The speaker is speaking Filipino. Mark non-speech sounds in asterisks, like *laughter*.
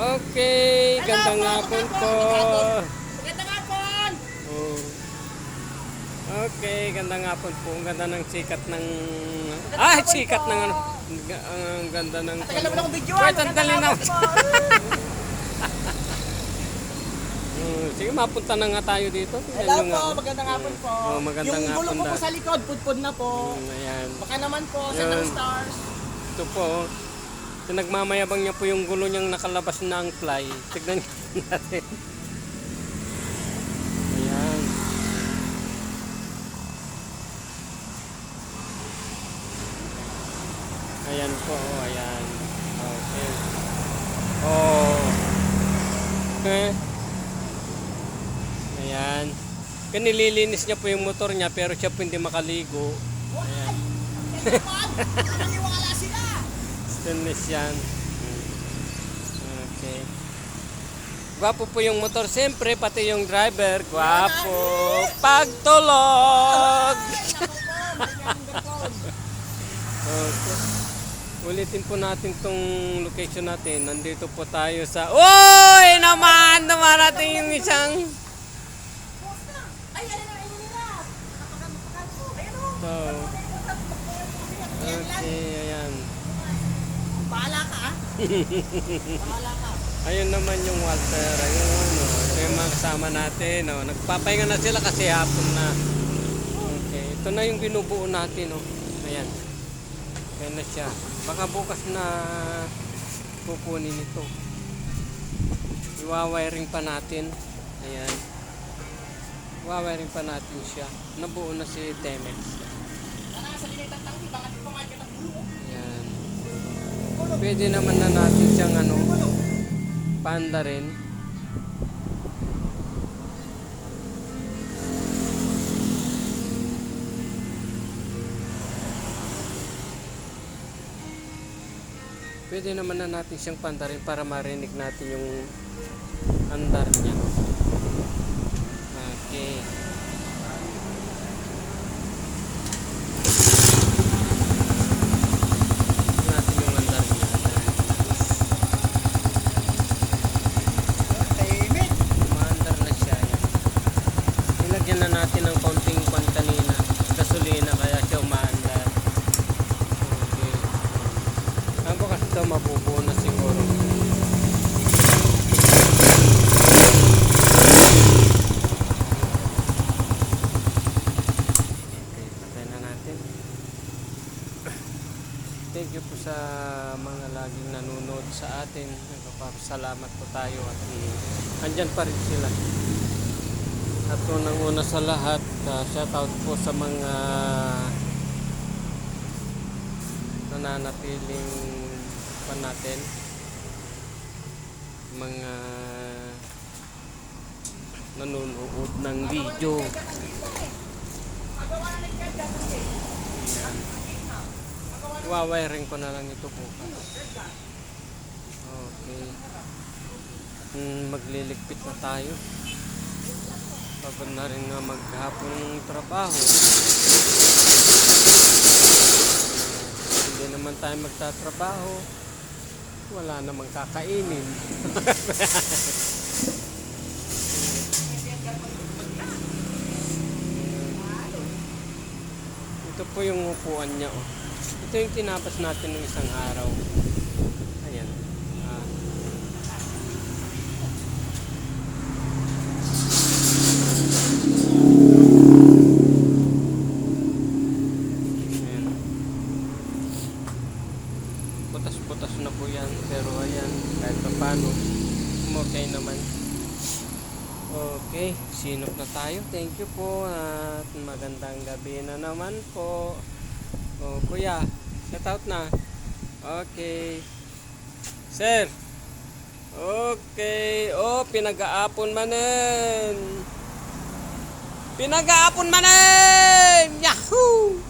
Okay, gandang hapon po. Magandang hapon! Oh. Okay, gandang hapon po. Ang ganda ng sikat ng... Ah, sikat ng ano. Ang ganda ng... Tagal naman akong video. Wait, sandali na. Hmm, Sige, mapunta na nga tayo dito. Tingnan Hello nyo nga. po, magandang hapon po. Oh, magandang Yung ko po na. sa likod, pudpud na po. Hmm, Ayan. Baka naman po, sa ng stars. Ito po. Pinagmamayabang niya po yung gulo niyang nakalabas na ang fly. Tignan *laughs* natin. Ayan. Ayan po, oh, ayan. Okay. Oh. Okay. Ayan. Kaya nililinis niya po yung motor niya pero siya po hindi makaligo. Ayan. *laughs* *laughs* Stainless yan. Okay. Gwapo po yung motor. Siyempre, pati yung driver. Gwapo. Pagtulog! Okay. Ulitin po natin tong location natin. Nandito po tayo sa... Uy! Naman! Dumarating yung isang... Ay, alin na, alin nila! Napaka- po. Ayan o. So, okay, ayan. *laughs* Ayun naman yung Walter, ayun ano, ito yung mga kasama natin, oh. Nagpapahinga na sila kasi hapon na. Okay, ito na yung binubuo natin, oh. Ayan. Ayan na siya. Baka bukas na kukunin ito. Iwawiring pa natin. Ayan. Iwawiring pa natin siya. Nabuo na si Temex. Pwede naman na natin siyang ano, panda rin. Pwede naman na natin siyang panda rin para marinig natin yung andar niya. Okay. natin yung andar niya. Tahimik. Umaandar na siya. Yan. Nilagyan na natin ng konting pan kanina. Gasolina kaya siya umaandar. Okay. Ang bukas ito mabubuo na siguro. Okay, patay na natin. Thank you po sa mga laging nanonood sa atin. Nagpapasalamat po tayo at andyan pa rin sila. At unang una sa lahat, uh, shout out po sa mga nananatiling pa natin. Mga nanonood ng video. Wawiring ko na lang ito bukas. Okay. Mm, magliligpit na tayo. Pagod na rin nga maghapon ng trabaho. Hindi naman tayo magtatrabaho. Wala namang kakainin. *laughs* Ito po yung upuan niya. Oh. Ito yung tinapos natin ng isang araw. Ayan. Ah. Ayan. Na po yan. Pero ayan, kahit pa paano, okay naman. Okay, sinop na tayo. Thank you po at magandang gabi na naman po. Oh, kuya, shout out na. Okay. Sir. Okay. Oh, pinag-aapon manen. Pinag-aapon manen! Yahoo!